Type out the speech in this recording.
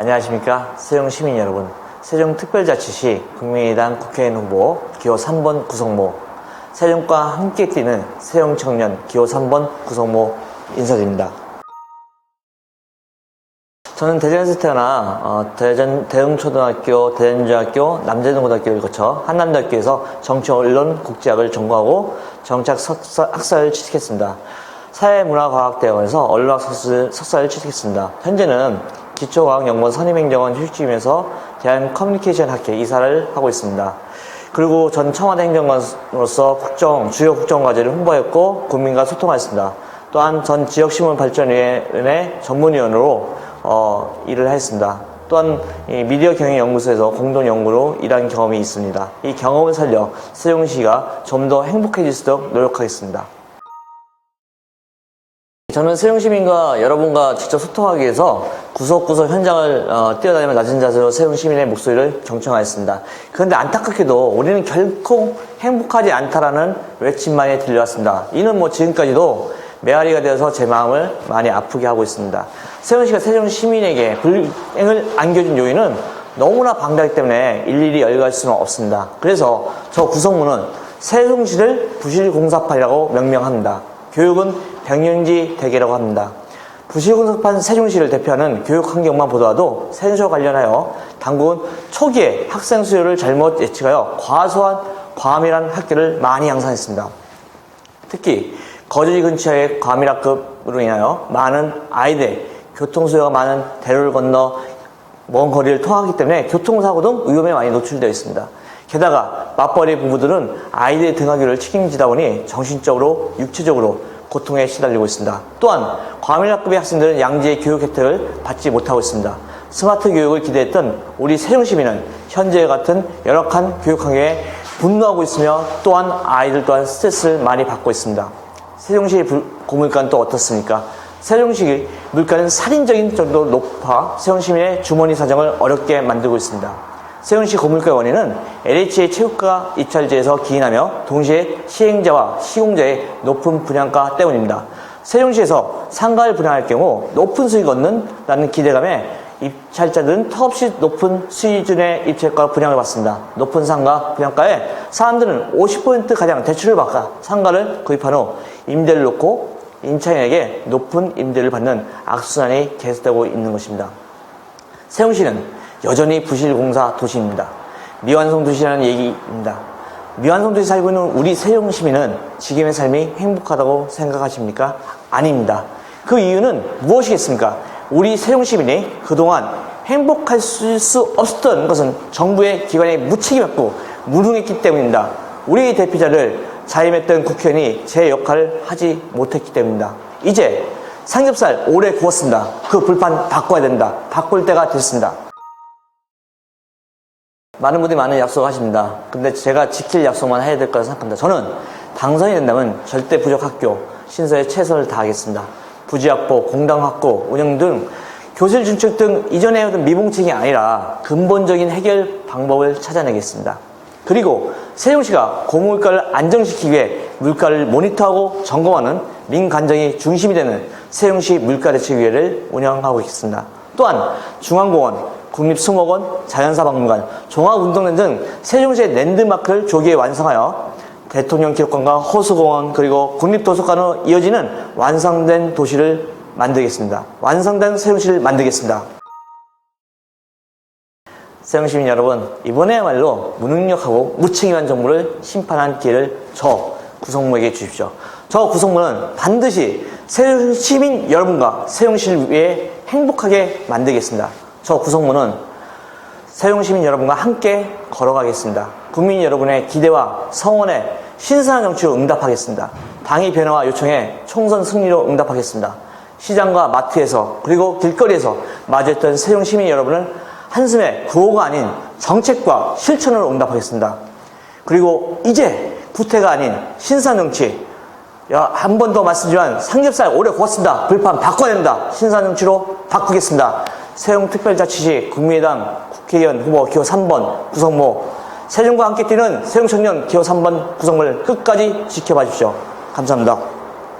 안녕하십니까 세종 시민 여러분 세종특별자치시 국민의당 국회의원 후보 기호 3번 구성모 세종과 함께 뛰는 세종 청년 기호 3번 구성모 인사드립니다 저는 대전에서 태어나 어, 대전 대흥초등학교, 대전중학교, 남대동고등학교를 거쳐 한남대학교에서 정치언론 국제학을 전공하고 정착 학사를 취득했습니다. 사회문화과학대학원에서 언론학 석사, 석사를 취득했습니다. 현재는 기초과학연구원 선임행정원 휴직임에서 대한 커뮤니케이션 학회 이사를 하고 있습니다. 그리고 전 청와대 행정관으로서 국정, 주요 국정과제를 홍보했고 국민과 소통하였습니다. 또한 전 지역신문발전위원회 전문위원으로 어, 일을 했습니다. 또한 이 미디어 경영연구소에서 공동 연구로 일한 경험이 있습니다. 이 경험을 살려 세종시가 좀 더 행복해질 수 있도록 노력하겠습니다. 저는 세종시민과 여러분과 직접 소통하기 위해서 구석구석 현장을 어, 뛰어다니며 낮은 자세로 세종시민의 목소리를 경청하였습니다. 그런데 안타깝게도 우리는 결코 행복하지 않다라는 외침만이 들려왔습니다. 이는 뭐 지금까지도 메아리가 되어서 제 마음을 많이 아프게 하고 있습니다. 세종시가 세종 시민에게 불행을 안겨준 요인은 너무나 방대하기 때문에 일일이 열거할 수는 없습니다. 그래서 저 구성문은 세종시를 부실공사판이라고 명명합니다. 교육은 백년지 대계라고 합니다. 부실공사판 세종시를 대표하는 교육 환경만 보더라도 세종시와 관련하여 당국은 초기에 학생 수요를 잘못 예측하여 과소한 과밀한 학교를 많이 양산했습니다. 특히 거주지 근처의 과밀학급으로 인하여 많은 아이들, 교통수요가 많은 대로를 건너 먼 거리를 통하기 때문에 교통사고 등 위험에 많이 노출되어 있습니다. 게다가 맞벌이 부부들은 아이들의 등하교를 책임지다 보니 정신적으로, 육체적으로 고통에 시달리고 있습니다. 또한 과밀학급의 학생들은 양지의 교육 혜택을 받지 못하고 있습니다. 스마트 교육을 기대했던 우리 세종시민은 현재와 같은 열악한 교육 환경에 분노하고 있으며 또한 아이들 또한 스트레스를 많이 받고 있습니다. 세종시 고물가는 또 어떻습니까? 세종시 물가는 살인적인 정도로 높아 세종시민의 주머니 사정을 어렵게 만들고 있습니다. 세종시 고물가 원인은 LH의 체육가 입찰제에서 기인하며 동시에 시행자와 시공자의 높은 분양가 때문입니다. 세종시에서 상가를 분양할 경우 높은 수익 얻는다는 기대감에 입찰자들은 턱없이 높은 수준의 입찰가 분양을 받습니다. 높은 상가 분양가에 사람들은 50% 가량 대출을 받아 상가를 구입한 후 임대를 놓고 임차인에게 높은 임대를 받는 악순환이 계속되고 있는 것입니다. 세종시는 여전히 부실공사 도시입니다. 미완성 도시라는 얘기입니다. 미완성 도시 살고 있는 우리 세종 시민은 지금의 삶이 행복하다고 생각하십니까? 아닙니다. 그 이유는 무엇이겠습니까? 우리 세종 시민이 그동안 행복할 수 없었던 것은 정부의 기관에 무책임했고 무능했기 때문입니다. 우리 대표자를 자임했던 국회의원이 제 역할을 하지 못했기 때문입니다. 이제 삼겹살 오래 구웠습니다. 그 불판 바꿔야 된다. 바꿀 때가 됐습니다. 많은 분들이 많은 약속을 하십니다. 근데 제가 지킬 약속만 해야 될 거라 생각합니다. 저는 당선이 된다면 절대 부족 학교 신설에 최선을 다하겠습니다. 부지 확보, 공당 확보, 운영 등 교실 준칙 등 이전에 해던 미봉책이 아니라 근본적인 해결 방법을 찾아내겠습니다. 그리고 세종시가 고물가를 안정시키기 위해 물가를 모니터하고 점검하는 민간정이 중심이 되는 세종시 물가대책위원회를 운영하고 있습니다. 또한 중앙공원, 국립수목원, 자연사박물관, 종합운동장 등 세종시의 랜드마크를 조기에 완성하여 대통령 기록관과 호수공원 그리고 국립도서관으로 이어지는 완성된 도시를 만들겠습니다. 완성된 세종시를 만들겠습니다. 세종시민 여러분, 이번에야말로 무능력하고 무책임한 정부를 심판한 기회를 저 구성모에게 주십시오. 저 구성모는 반드시 세종시민 여러분과 세종시를 위해 행복하게 만들겠습니다. 저 구성모는 세종시민 여러분과 함께 걸어가겠습니다. 국민 여러분의 기대와 성원에 신선한 정치로 응답하겠습니다. 당의 변화와 요청에 총선 승리로 응답하겠습니다. 시장과 마트에서 그리고 길거리에서 마주했던 세종시민 여러분은 한숨의 구호가 아닌 정책과 실천으로 응답하겠습니다. 그리고 이제 구태가 아닌 신선 정치 한 번 더 말씀드리지만 삼겹살 오래 구웠습니다. 불판 바꿔야 된다. 신선 정치로 바꾸겠습니다. 세종특별자치시 국민의당 국회의원 후보 기호 3번 구성모 세종과 함께 뛰는 세종청년 기호 3번 구성을 끝까지 지켜봐 주십시오. 감사합니다.